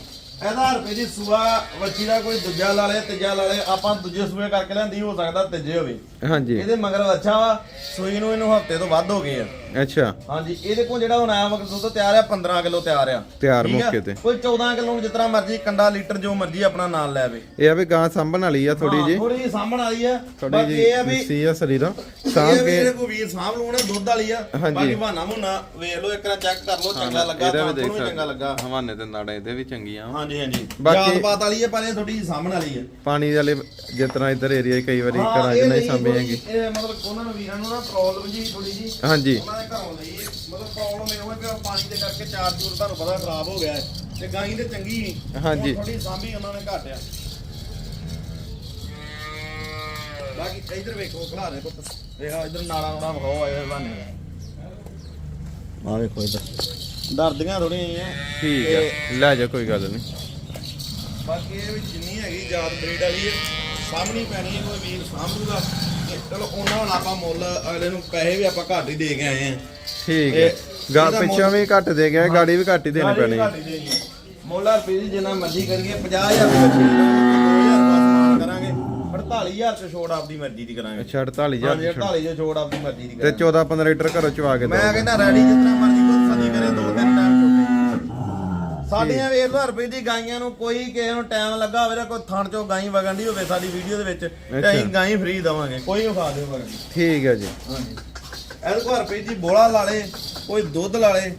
ਇਹਦਾ ਰੁਪਏ ਜੀ ਸੂਆ ਵੱਛੀ ਦਾ ਕੋਈ ਦੂਜਾ ਲਾ ਲੇ ਤੀਜਾ ਲਾ ਲੇ ਆਪਾਂ ਦੂਜੇ ਸੂਏ ਕਰਕੇ ਲੈਂਦੀ ਹੋ ਸਕਦਾ ਤੀਜੇ ਹੋਵੇ। ਹਾਂਜੀ। ਇਹਦੇ ਮਗਰ ਅੱਛਾ ਵਾ ਸੂਈ ਨੂੰ ਇਹਨੂੰ ਹਫ਼ਤੇ ਤੋਂ ਵੱਧ ਹੋ ਗਏ ਆ। ਅੱਛਾ। ਹਾਂਜੀ ਇਹਦੇ ਕੋਲ ਜਿਹੜਾ ਹੁਣ ਆਇਆ ਦੁੱਧ ਤਿਆਰ ਆ 15 ਕਿਲੋ ਤਿਆਰ ਆ। ਤਿਆਰ ਠੀਕ ਆ? ਮੌਕੇ ਤੇ। ਕੋਈ 14 ਕਿਲੋ ਨੂੰ ਜਿਤਨਾ ਮਰਜ਼ੀ ਕੰਡਾ ਲੀਟਰ ਜੋ ਮਰਜ਼ੀ ਆਪਣਾ ਨਾਲ ਲੈ ਆਵੇ। ਇਹ ਆ ਵੀ ਗਾਂ ਸਾਂਭਣ ਵਾਲੀ ਆ ਥੋੜੀ ਜੀ ਥੋੜੀ ਜਿਹੀ ਸਾਹਮਣ ਵਾਲੀ ਆ। ਥੋੜੀ ਬਾਕੀ ਜੀ ਇਹ ਆ ਵੀ ਸੀ ਆ ਸਰੀਰਾ। ਇਹ ਸਾਂਭ ਵੀ ਕੇ ਜਿਹੜੇ ਕੋਈ ਵੀਰ ਸਾਂਭ ਲੂਣਾ ਦੁੱਧ ਵਾਲੀ ਆ। ਹਾਂਜੀ। ਬਾਕੀ ਬਹਾਨਾ ਮੁੰਨਾ ਵੇਖ ਲਓ ਇੱਕ ਵਾਰ ਚੈੱਕ ਕਰ ਲਓ ਚੰਗਾ ਲੱਗਾ ਇਹਦਾ ਤਾਂ ਵੀ ਦੇਖ ਤੁਹਾਨੂੰ ਵੀ ਚੰਗਾ ਲੱਗਾ। ਸਕਦੇ। ਹਵਾਨੇ ਤੇ ਨਾੜਾਂ ਇਹਦੇ ਵੀ ਚੰਗੀਆਂ ਹਾਂਜੀ ਹਾਂਜੀ। ਬਾਕੀ- ਜਾਤ ਪਾਤ ਵਾਲੀ ਆ ਪਰ ਇਹ ਥੋੜੀ ਜਿਹੀ ਸਾਹਮਣ ਵਾਲੀ ਆ। ਪਾਣੀ ਵਾਲੇ ਜਿਸ ਤਰ੍ਹਾਂ ਇੱਧਰ ਏਰੀਆ ਕਈ ਵਾਰੀ ਹਾਂ, ਇਹ ਨਹੀਂ ਸਾਂਭੇ ਹੈਗੇ। ਇਹ ਮਤਲਬ ਉਹਨਾਂ ਨੂੰ ਵੀਰਾਂ ਨੂੰ ਨਾ ਪ੍ਰੋਬਲਮ ਜੀ ਥੋੜੀ ਜੀ ਹਾਂਜੀ। ਉਹਨਾਂ ਦੇ ਘਰੋਂ ਲਈ ਮਤਲਬ ਪ੍ਰੋਬਲਮ ਇਹ ਹੋਈ ਕਿ ਪਾਣੀ ਦੇ ਕਰਕੇ ਚਾਰ ਚੂਰ ਤੁਹਾਨੂੰ ਪਤਾ ਖਰਾਬ ਹੋ ਗਿਆ ਹੈ ਤੇ ਗਾਈ ਤੇ ਚੰਗੀ ਨਹੀਂ ਹਾਂਜੀ। ਥੋੜੀ ਸਾਂਭੀ ਉਹਨਾਂ ਨੇ ਘਾਟਿਆ। ਬਾਕੀ ਇਧਰ ਵੇਖੋ ਖੜਾ ਦੇ ਪੁੱਤ। ਵੇਖਾ ਇਧਰ ਨਾਲਾ ਨਾਲਾ ਵਿਖਾਓ ਆਏ ਬਾਨੇ ਆ ਵੇਖੋ ਇਧਰ। ਦਰਦੀਆਂ ਥੋੜੀਆਂ ਆ ਠੀਕ ਆ। ਲੈ ਜਾ ਕੋਈ ਗੱਲ ਨਹੀਂ ਬਾਕੀ ਇਹ ਵੀ ਜਿੰਨੀ ਹੈਗੀ ਯਾਦ ਬਰੀਡ ਵਾਲੀ ਹੈ ਸਾਹਮਣੀ ਪੈਣੀ ਹੈ ਕੋਈ ਵੀਰ ਸਾਂਭੂਗਾ। ਚਲੋ ਉਹਨਾਂ ਨਾਲ ਆਪਾਂ ਮੁੱਲ ਅਗਲੇ ਨੂੰ ਪੈਸੇ ਵੀ ਆਪਾਂ ਘੱਟ ਹੀ ਦੇ ਕੇ ਆਏ ਆ। ਠੀਕ ਹੈ। ਇਹ- ਗਾ ਇਹਦਾ ਪਿੱਛੋਂ ਵੀ ਘੱਟ ਦੇ ਗਿਆ ਗਾੜੀ ਵੀ ਘੱਟ ਹੀ ਦੇਣੀ ਪੈਣੀ। ਹੀ। ਮੁੱਲ ਰੁਪਏ ਦੀ ਜਿੰਨਾ ਮਰਜ਼ੀ ਕਰੀਏ 50000 ਰੁਪਏ ਛੋੜ 2000 ਦਾ ਸਮਾਨ ਕਰਾਂਗੇ 48000 ਚ ਛੋੜ ਆਪਦੀ ਮਰਜ਼ੀ ਦੀ ਕਰਾਂਗੇ। ਅੱਛਾ 48000 ਹਾਂਜੀ ਦੀ ਛੋੜ। 48 ਚ ਛੋੜ ਆਪਦੀ ਮਰਜ਼ੀ ਦੀ ਤੇ ਕਰਾਂਗੇ। 14 15 ਲੀਟਰ ਘਰੋਂ ਚਵਾ ਕੇ ਮੈਂ ਕਹਿੰਦਾ ਰੈਡੀ ਜਿੰਨਾ ਮਰਜ਼ੀ ਕੋਈ ਸਦੀ ਕਰੇ ਦੋ ਤਿੰਨ ਸਾਡੀਆਂ ਵੇਖ ਲਓ ਰੁਪਏ ਦੀ ਗਾਈਆਂ ਨੂੰ ਕੋਈ ਕਿਸੇ ਨੂੰ ਟਾਈਮ ਲੱਗਾ ਹੋਵੇ ਜਾਂ ਕੋਈ ਥਣ ਚੋਂ ਗਾਈ ਵਗਣ ਦੀ ਹੋਵੇ ਸਾਡੀ ਵੀਡੀਓ ਦੇ ਵਿੱਚ ਤੇ ਅਸੀਂ ਗਾਈ ਫ੍ਰੀ ਦਵਾਂਗੇ ਕੋਈ ਉਖਾ ਦਿਓ ਵਗਣ ਠੀਕ ਹੈ ਜੀ। ਹਾਂਜੀ। ਇਹਦੇ ਕੋਲ ਰੁਪਏ ਦੀ ਬੋਲਾ ਲਾ ਲੇ ਕੋਈ ਦੁੱਧ ਲਾ ਲੇ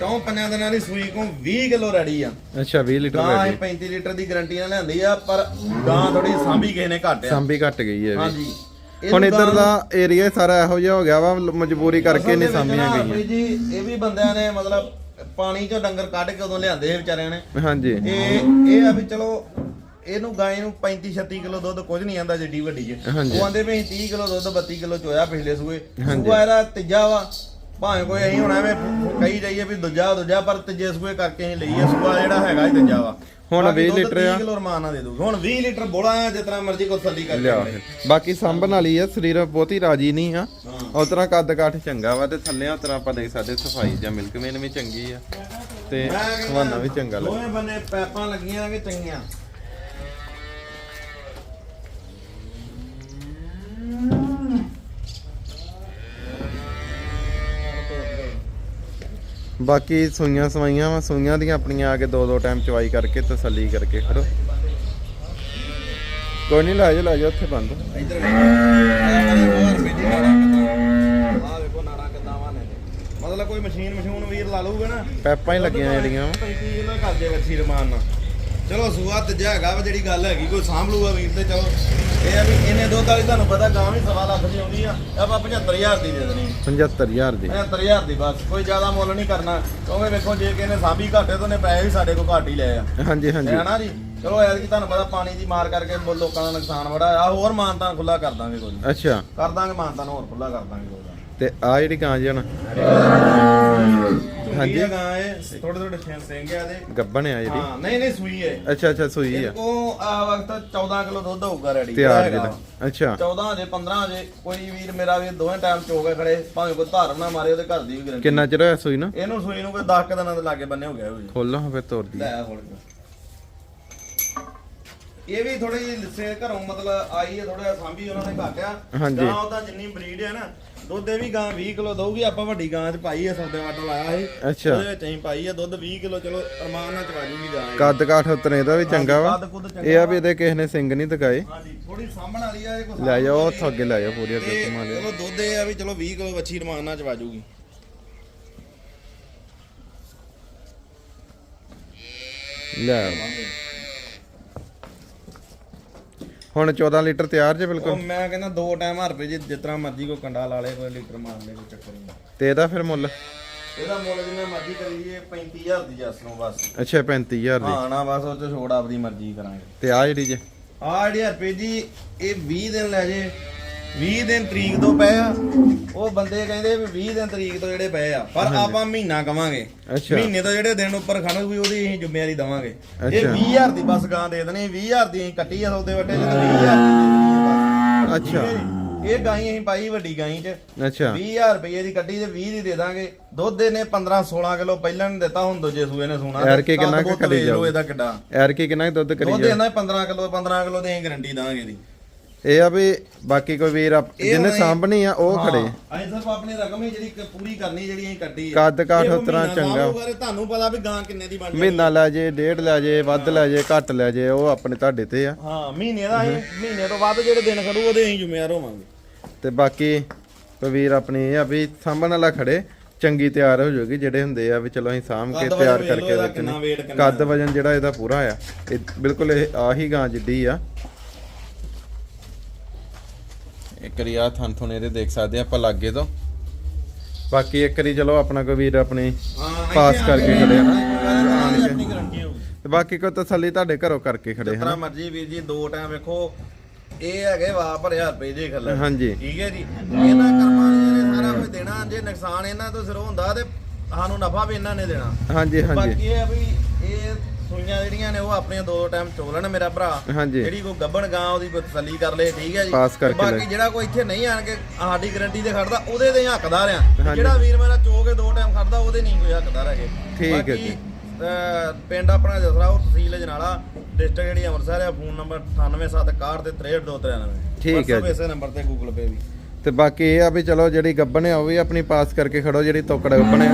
ਚੌਂ ਪੰਜਾਂ ਦਿਨਾਂ ਦੀ ਸੂਈ ਕੋ 20 ਕਿਲੋ ਰੈਡੀ ਆ। ਅੱਛਾ 20 ਲੀਟਰ ਰੈਡੀ। ਅਸੀਂ 35 ਲੀਟਰ ਦੀ ਗਾਰੰਟੀ ਨਾਲ ਲਿਆਂਦੀ ਆ ਪਰ ਗਾਂ ਥੋੜੀ ਸਾਂਭੀ ਕਿਸੇ ਨੇ ਘੱਟ ਆ। ਸਾਂਭੀ ਘਟ ਗਈ ਹੈ ਹਾਂਜੀ। ਹੁਣ ਇੱਧਰ ਦਾ ਏਰੀਆ ਸਾਰਾ ਇਹੋ ਜਿਹਾ ਹੋ ਗਿਆ ਵਾ ਮਜਬੂਰੀ ਕਰਕੇ ਨਹੀਂ ਸਾਂਭੀਆਂ ਗਈਆਂ। ਜੀ ਇਹ ਵੀ ਬੰਦਿਆਂ ਨੇ ਮਤਲਬ ਪਾਣੀ ਚੋਂ ਡੰਗਰ ਕੱਢ ਕੇ ਉਦੋਂ ਲਿਆਂਦੇ ਸੀ ਵਿਚਾਰਿਆਂ ਨੇ। ਹਾਂਜੀ। ਇਹ ਇਹ ਆ ਵੀ ਚਲੋ ਇਹਨੂੰ ਗਾਂ ਨੂੰ 35 36 ਕਿਲੋ ਦੁੱਧ ਕੁਝ ਨਹੀਂ ਆਂਦਾ ਜਿੱਡੀ ਵੱਡੀ ਹਾਂਜੀ। ਉਹ ਆਂਦੇ ਵੀ ਅਸੀਂ 30 ਕਿਲੋ ਦੁੱਧ 32 ਕਿਲੋ ਚੋਇਆ ਪਿਛਲੇ ਸੂਏ। ਸੂਆ ਇਹਦਾ ਤੀਜਾ ਵਾ। ਭਾਵੇਂ ਕੋਈ ਅਸੀਂ ਹੁਣ ਐਵੇਂ ਕਹੀ ਜਾਈਏ ਵੀ ਦੂਜਾ ਦੂਜਾ ਪਰ ਤੀਜੇ ਸੂਏ ਕਰਕੇ ਅਸੀਂ ਲਈਏ। ਸੂਆ ਜਿਹੜਾ ਹੈਗਾ ਹੀ ਤੀਜਾ ਵਾ। ਹੁਣ ਬਾਕੀ 20 ਦੁੱਧ ਲੀਟਰ 30 ਆ। ਕਿਲੋ ਰਮਾਨ ਨਾਲ ਦੇ ਦੂ ਹੁਣ 20 ਲੀਟਰ ਬੋਲਾ ਆ ਤਰ੍ਹਾਂ ਮਰਜ਼ੀ ਕੋ ਥੱਲੀ ਲਿਆ ਬਾਕੀ ਸਾਂਭਣ ਵਾਲੀ ਆ ਸਰੀਰ ਬਹੁਤੀ ਰਾਜੀ ਨਹੀਂ ਆ। ਤਰ੍ਹਾਂ ਕੱਦ ਕਾਠ ਚੰਗਾ ਵਾ ਤੇ ਥੱਲੇ ਉਸ ਤਰ੍ਹਾਂ ਆਪਾਂ ਦੇਖ ਸਕਦੇ ਸਫ਼ਾਈ ਜਾਂ ਮਿਲਕ ਵੇਨ ਵੀ ਚੰਗੀ ਆ। ਤੇ ਹਵਾਨਾ ਵੀ ਚੰਗਾ ਲੱਗ। ਦੋਵੇਂ ਬੰਨੇ ਪੈਪਾਂ ਲੱਗੀਆਂ ਕਿ ਚੰਗੀਆਂ। ਬਾਕੀ ਸੂਈਆਂ ਸਵਾਈਆਂ ਵਾ ਸੂਈਆਂ ਦੀਆਂ ਆਪਣੀਆਂ ਆ ਕੇ ਦੋ ਦੋ ਟਾਈਮ ਚਵਾਈ ਕਰਕੇ ਤਸੱਲੀ ਕਰਕੇ ਖੜੋ। ਕੋਈ ਨਹੀਂ ਲੈ ਜਾ ਲੈ ਜਾ ਉੱਥੇ ਬੰਦ। ਇੱਧਰ ਮਤਲਬ ਕੋਈ ਮਸ਼ੀਨ ਮਸ਼ੂਨ ਵੀਰ ਲਾ ਲੂਗਾ ਨਾ। ਪੈਪਾਂ ਹੀ ਲੱਗੀਆਂ ਜਿਹੜੀਆਂ ਵਾ। 35 ਇਹਨਾਂ ਕਰ ਦੇ ਵੱਛੀ ਰਮਾਨ ਨਾਲ। ਚਲੋ ਸੂਆ ਤੀਜਾ ਹੈਗਾ ਵਾ ਜਿਹੜੀ ਗੱਲ ਹੈਗੀ ਕੋਈ ਸਾਂਭ ਲੂਗਾ ਵੀਰ ਤੇ ਚਲੋ। ਇਹ ਆ ਵੀ ਇਹਨੇ ਦੁੱਧ ਵਾਲੀ ਤੁਹਾਨੂੰ ਪਤਾ ਗਾਂ ਵੀ ਸਵਾ ਲੱਖ ਦੀ ਆਉਂਦੀ ਆ। ਆਪਾਂ 75000 ਦੀ ਦੇ ਦੇਣੀ। 75000 ਦੀ। 75000 ਦੀ ਬਸ ਕੋਈ ਜ਼ਿਆਦਾ ਮੁੱਲ ਨਹੀਂ ਕਰਨਾ। ਕਿਉਂਕਿ ਵੇਖੋ ਜੇ ਕਿਸੇ ਨੇ ਸਾਂਭੀ ਘਾਟੇ ਤਾਂ ਉਹਨੇ ਪੈਸੇ ਵੀ ਸਾਡੇ ਕੋਲ ਘੱਟ ਹੀ ਲਏ ਆ। ਹਾਂਜੀ ਹਾਂਜੀ। ਹੈ ਨਾ ਜੀ? ਚਲੋ ਐਰ ਕੀ ਤੁਹਾਨੂੰ ਪਤਾ ਪਾਣੀ ਦੀ ਮਾਰ ਕਰਕੇ ਬਹੁਤ ਲੋਕਾਂ ਦਾ ਨੁਕਸਾਨ ਬੜਾ ਆ। ਹੋਰ ਮਾਨਤਾਂ ਖੁੱਲਾ ਕਰ ਦਾਂਗੇ ਕੋਈ। ਨੀ। ਅੱਛਾ। ਕਰ ਦਾਂਗੇ ਮਾਨਤਾਂ ਨੂੰ ਹੋਰ ਖੁੱਲਾ ਕਰ ਦਾਂਗੇ ਕੋਈ ਤੇ ਆ ਜਿਹੜੀ ਗਾਂ ਜਣ ਹਾਂਜੀ। ਗਾਂ ਇਹ ਥੋੜੇ ਥੋੜੇ ਸਿੰਘ ਸਿੰਘ ਆ ਇਹਦੇ। ਗੱਬਣ ਆ ਜਿਹੜੀ। ਹਾਂ ਨਹੀਂ ਨਹੀਂ ਸੂਈ ਹੈ। ਅੱਛਾ ਅੱਛਾ ਸੂਈ ਆ। ਉਹ ਆ ਵਕਤ 14 ਕਿਲੋ ਦੁੱਧ ਹੋਊਗਾ ਰੈਡੀ। ਤਿਆਰ ਜਿਹਦਾ ਅੱਛਾ। 14 ਜੇ 15 ਜੇ ਕੋਈ ਵੀਰ ਮੇਰਾ ਵੀ ਦੋਵੇਂ ਟਾਈਮ ਚੋ ਕੇ ਖੜੇ ਭਾਵੇਂ ਕੋਈ ਧਾਰਨ ਨਾ ਮਾਰੇ ਉਹਦੇ ਘਰ ਦੀ ਵੀ ਗਰੰਟੀ ਕਿੰਨਾ ਚਿਰ ਹੋਇਆ ਸੂਈ ਨਾ? ਇਹਨੂੰ ਸੂਈ ਨੂੰ ਕੋਈ 10 ਕੁ ਦਿਨਾਂ ਦੇ ਲਾਗੇ ਬੰਨੇ ਹੋ ਗਿਆ ਜੀ। ਖੋਲੋ ਫਿਰ ਤੋਰ ਦੀ ਲੈ ਹੁਣ ਇਹ ਵੀ ਥੋੜੀ ਜਿਹੀ ਲਿੱਸੇ ਘਰੋਂ ਮਤਲਬ ਆਈ ਹੈ ਥੋੜਾ ਸਾਂਭੀ ਉਹਨਾਂ ਨੇ ਘਾਟਿਆ। ਹਾਂਜੀ। ਗਾਂ ਉਹਦਾ ਜਿੰਨੀ ਬਰੀਡ ਹੈ ਨਾ ਦੁੱਧ ਇਹ ਵੀ ਗਾਂ 20 ਕਿਲੋ ਦਊਗੀ ਆਪਾਂ ਵੱਡੀ ਗਾਂ ਚ ਪਾਈ ਹੈ ਸੌਦੇ ਵਾਟਾ ਲਾਇਆ ਸੀ ਅੱਛਾ। ਉਹਦੇ ਵਿੱਚ ਅਸੀਂ ਪਾਈ ਹੈ ਦੁੱਧ 20 ਕਿਲੋ ਚਲੋ ਅਰਮਾਨ ਨਾਲ ਚਵਾ ਜੂਗੀ ਗਾਂ ਇਹ। ਕੱਦ ਕਾਠ ਉਤਨੇ ਦਾ ਵੀ ਚੰਗਾ ਵਾ। ਕੱਦ ਕੁੱਦ ਚੰਗਾ ਇਹ ਆ ਵੀ ਇਹਦੇ ਕਿਸੇ ਨੇ ਸਿੰਘ ਨਹੀਂ ਦਿਖਾਏ। ਹਾਂਜੀ ਥੋੜੀ ਸਾਂਭਣ ਵਾਲੀ ਆ ਇਹ ਕੋਈ ਲੈ ਜਾਓ ਉੱਥੋਂ ਅੱਗੇ ਲੈ ਜਾਓ ਪੂਰੀ ਅੱਗੇ ਤੇ ਘੁਮਾ ਚਲੋ ਦੁੱਧ ਇਹ ਆ ਵੀ ਚਲੋ 20 ਕਿਲੋ ਵੱਛੀ ਰਮਾਨ ਨਾਲ ਚਵਾ ਜੂਗੀ। ਲੈ। ਆਓ। ਹੁਣ 14 ਲੀਟਰ ਤਿਆਰ ਜੇ ਉਹ ਬਿਲਕੁਲ ਮੈਂ ਕਹਿੰਦਾ ਦੋ ਟਾਈਮ ਹਰ ਰੁਪਏ ਜਿਸ ਤਰ੍ਹਾਂ ਮਰਜ਼ੀ ਕੋਈ ਕੰਡਾ ਲਾ ਲੇ ਕੋਈ ਲੀਟਰ ਮਾਰ ਲੇ ਕੋਈ ਚੱਕਰ ਨਹੀਂ। ਤੇ ਇਹਦਾ ਫਿਰ ਮੁੱਲ? ਇਹਦਾ ਮੁੱਲ ਜਿੰਨਾ ਮਰਜ਼ੀ ਕਰੀਏ 35000 ਦੀ ਜੱਸ ਨੂੰ ਬਸ। ਅੱਛਾ 35000 ਦੀ। ਹਾਂ ਨਾ ਬਸ ਉਹ ਚ ਛੋੜ ਆਪਦੀ ਮਰਜ਼ੀ ਕਰਾਂਗੇ। ਤੇ ਆ ਜਿਹੜੀ ਜੇ? ਆ ਜਿਹੜੀ ਰੁਪਏ ਜੀ ਇਹ 20 ਦਿਨ ਲੈ ਜੇ। 20 ਦਿਨ ਤਰੀਕ ਤੋਂ ਪਏ ਆ। ਉਹ ਬੰਦੇ ਕਹਿੰਦੇ ਵੀ 20 ਦਿਨ ਤਰੀਕ ਤੋਂ ਜਿਹੜੇ ਪਏ ਆ। ਪਰ ਆਪਾਂ ਮਹੀਨਾ ਕਵਾਂਗੇ। ਮਹੀਨੇ ਤੋਂ ਜਿਹੜੇ ਦਿਨ ਉੱਪਰ ਖੜੂਗੀ ਉਹਦੀ ਅਸੀਂ ਜ਼ਿੰਮੇਵਾਰੀ ਦਵਾਂਗੇ। ਇਹ ਅੱਛਾ। 20000 ਦੀ ਬਸ ਗਾਂ ਦੇ ਦੇਣੀ 20000 ਦੀ ਅਸੀਂ ਕੱਟੀ ਆ ਸੌਦੇ ਵੱਟੇ ਚ ਤੇ 20000 ਦੀ ਅੱਛਾ। ਜੀ? ਇਹ ਗਾਈ ਅਸੀਂ ਪਾਈ ਵੱਡੀ ਗਾਈ ਚ। ਅੱਛਾ। 20000 ਰੁਪਏ ਦੀ ਕੱਟੀ ਤੇ 20 ਦੀ ਦੇ ਦਾਂਗੇ। ਦੁੱਧ ਇਹਨੇ 15 16 ਕਿਲੋ ਪਹਿਲਾਂ ਨੇ ਦਿੱਤਾ ਹੁਣ ਦੂਜੇ ਸੂਏ ਨੇ ਸੋਣਾ। ਐਰ ਕੇ ਕਿੰਨਾ ਕਰੀ ਜਾਊ? ਇਹਦਾ ਕਿੱਡਾ। ਐਰ ਕੀ ਕਿੰਨਾ ਦੁੱਧ ਕਰੀ ਦੁੱਧ ਜਾ ਇਹਦਾ 15 ਕਿਲੋ 15 ਕਿਲੋ ਦੀ ਅਸੀਂ ਗਾਰੰਟੀ ਦਾਂਗੇ ਦੀ ਇਹ ਆ ਵੀ ਬਾਕੀ ਕੋਈ ਵੀਰ ਆਪ- ਜਿਹਨੇ ਹੁਣ ਸਾਂਭਣੀ ਆ ਉਹ ਖੜੇ। ਅਸੀਂ ਸਿਰਫ ਆਪਣੀ ਰਕਮ ਹੀ ਜਿਹੜੀ ਕ- ਪੂਰੀ ਕਰਨੀ ਜਿਹੜੀ ਅਸੀਂ ਕੱਢੀ ਕੱਦ ਕਾਠ ਉਤਰਾਂ ਚੰਗਾ। ਤੁਹਾਨੂੰ ਪਤਾ ਵੀ ਗਾਂ ਕਿੰਨੇ ਦੀ ਬਣ ਜਾਣੀ ਮਹੀਨਾ ਲੈ ਜੇ ਡੇਢ ਲੈ ਜੇ ਵੱਧ ਲੈ ਜੇ ਘੱਟ ਲੈ ਜੇ ਉਹ ਆਪਣੇ ਤੁਹਾਡੇ ਤੇ ਆ। ਹਾਂ ਮਹੀਨੇ ਦਾ ਅਸੀਂ ਮਹੀਨੇ ਤੋਂ ਵੱਧ ਜਿਹੜੇ ਦਿਨ ਖੜੂ ਉਹਦੇ ਅਸੀਂ ਜ਼ਿੰਮੇਵਾਰ ਹੋਵਾਂਗੇ। ਤੇ ਬਾਕੀ ਕੋਈ ਵੀਰ ਆਪਣੀ ਇਹ ਆ ਵੀ ਸਾਂਭਣ ਵਾਲਾ ਖੜੇ ਚੰਗੀ ਤਿਆਰ ਹੋ ਜਾਊਗੀ ਜਿਹੜੇ ਹੁੰਦੇ ਆ ਵੀ ਚਲੋ ਅਸੀਂ ਸਾਂਭ ਕੇ ਕੱਦ ਵਜਨ ਤਿਆਰ ਵੇਖ ਲਓ ਕਰਕੇ ਇਹਦਾ ਰੱਖਣੇ। ਕਿੰਨਾ ਕੱਦ ਵਜਨ ਜਿਹੜਾ ਇਹਦਾ ਪੂਰਾ ਆ। ਇਹ ਬਿਲਕੁਲ ਇਹ ਆਹੀ ਗਾਂ ਜਿੱਡੀ ਆ। ਇੱਕ ਵਾਰੀ ਆ ਥਣ ਥੁਣ ਇਹਦੇ ਦੇਖ ਸਕਦੇ ਆ ਆਪਾਂ ਲਾਗੇ ਤੋਂ। ਬਾਕੀ ਇੱਕ ਵਾਰੀ ਚਲੋ ਆਪਣਾ ਕੋਈ ਵੀਰ ਆਪਣੀ ਪਾਸ ਕਰਕੇ ਖੜੇ ਆ। ਨਾ। ਨਾ ਆਪਣੀ ਗਾਰੰਟੀ ਹੋਊਗੀ ਤੇ ਬਾਕੀ ਕੋਈ ਤਸੱਲੀ ਤੁਹਾਡੇ ਘਰੋਂ ਕਰਕੇ ਖੜੇ ਹਨ ਤਰ੍ਹਾਂ ਮਰਜ਼ੀ ਵੀਰ ਜੀ ਦੋ ਟਾਈਮ ਵੇਖੋ ਇਹ ਹੈਗੇ ਵਾ ਭਰਿਆ ਰੁਪਏ ਦੇ ਖੱਲੇ ਹਾਂਜੀ। ਠੀਕ ਹੈ ਜੀ? ਇਹਨਾਂ ਕਰਮਾਂ ਨੇ ਸਾਰਾ ਕੁਝ ਦੇਣਾ ਜੇ ਨੁਕਸਾਨ ਇਹਨਾਂ ਤੋਂ ਸਿਰੋਂ ਹੁੰਦਾ ਤੇ ਸਾਨੂੰ ਨਫਾ ਵੀ ਇਹਨਾਂ ਨੇ ਦੇਣਾ। ਹਾਂਜੀ ਹਾਂਜੀ। ਬਾਕੀ ਇਹ ਵੀ ਇਹ ਸੂਈਆਂ ਜਿਹੜੀਆਂ ਨੇ ਉਹ ਆਪਣੀਆਂ ਦੋ ਦੋ ਟਾਈਮ ਚੋਲਣ ਮੇਰਾ ਭਰਾ ਹਾਂਜੀ ਜਿਹੜੀ ਕੋਈ ਗੱਬਣ ਗਾਂ ਉਹਦੀ ਕੋਈ ਤਸੱਲੀ ਕਰ ਲੇ ਠੀਕ ਹੈ ਜੀ ਪਾਸ ਕਰਕੇ ਤੇ ਬਾਕੀ। ਜਿਹੜਾ ਕੋਈ ਇੱਥੇ ਨਹੀਂ ਆਣ ਕੇ ਸਾਡੀ ਗਾਰੰਟੀ ਤੇ ਖੜਦਾ ਉਹਦੇ ਤੇ ਹੀ ਹੱਕਦਾਰ ਆ ਹਾਂਜੀ। ਜਿਹੜਾ ਵੀਰ ਮੇਰਾ ਚੋ ਕੇ ਦੋ ਟਾਈਮ ਖੜਦਾ ਉਹਦੇ ਨਹੀਂ ਕੋਈ ਹੱਕਦਾਰ ਹੈਗੇ ਠੀਕ ਹੈ ਬਾਕੀ, ਜੀ। ਅਹ, ਪਿੰਡ ਆਪਣਾ ਜਸਰਾ ਉਹ ਤਹਿਸੀਲ ਜਨਾਲਾ ਡਿਸਟ੍ਰਿਕਟ ਜਿਹੜੀ ਅੰਮ੍ਰਿਤਸਰ ਹੈ ਫੋਨ ਨੰਬਰ 98761 ਤੇ 63293 ਠੀਕ ਹੈ ਜੀ। ਇਸੇ ਨੰਬਰ ਤੇ ਗੂਗਲ ਪੇ ਵੀ ਤੇ ਬਾਕੀ ਇਹ ਆ ਵੀ ਚਲੋ ਜਿਹੜੀ ਗੱਬਣ ਆ ਉਹ ਵੀ ਆਪਣੀ ਪਾਸ ਕਰਕੇ ਖੜੋ ਜਿਹੜੀ ਤੋਕੜ ਗੱਬਣ ਆ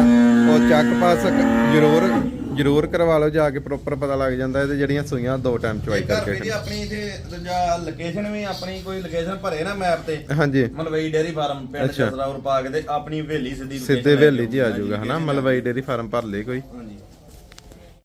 ਉਹ ਚੱਕ ਪਾਸ ਜ਼ਰੂਰ ਜ਼ਰੂਰ ਕਰਵਾ ਲਓ ਜਾ ਕੇ ਪ੍ਰੋਪਰ ਪਤਾ ਲੱਗ ਜਾਂਦਾ ਤੇ ਜਿਹੜੀਆਂ ਸੂਈਆਂ ਦੋ ਟਾਈਮ ਘਰ ਕਰਕੇ ਵੀ ਆਪਣੀ ਇਥੇ ਦੂਜਾ ਲੋਕੇਸ਼ਨ ਵੀ ਆਪਣੀ ਕੋਈ ਲੋਕੇਸ਼ਨ ਭਰੇ ਨਾ ਮੈਪ ਤੇ। ਹਾਂਜੀ। ਮਲਵਈ ਡੇਰੀ ਫਾਰਮ ਪਿੰਡ ਅੱਛਾ। ਜਸਰਾਉਰ ਪਾ ਕੇ ਤੇ ਆਪਣੀ ਹਵੇਲੀ ਸਿੱਧੀ ਸਿੱਧੇ location ਵੇਲੀ ਜੀ ਆ ਜਾਊਗਾ ਹਨਾ? ਮਲਵਾਈ ਡੇਰੀ ਫਾਰਮ ਭਰ ਲਈ ਕੋਈ। ਹਾਂਜੀ।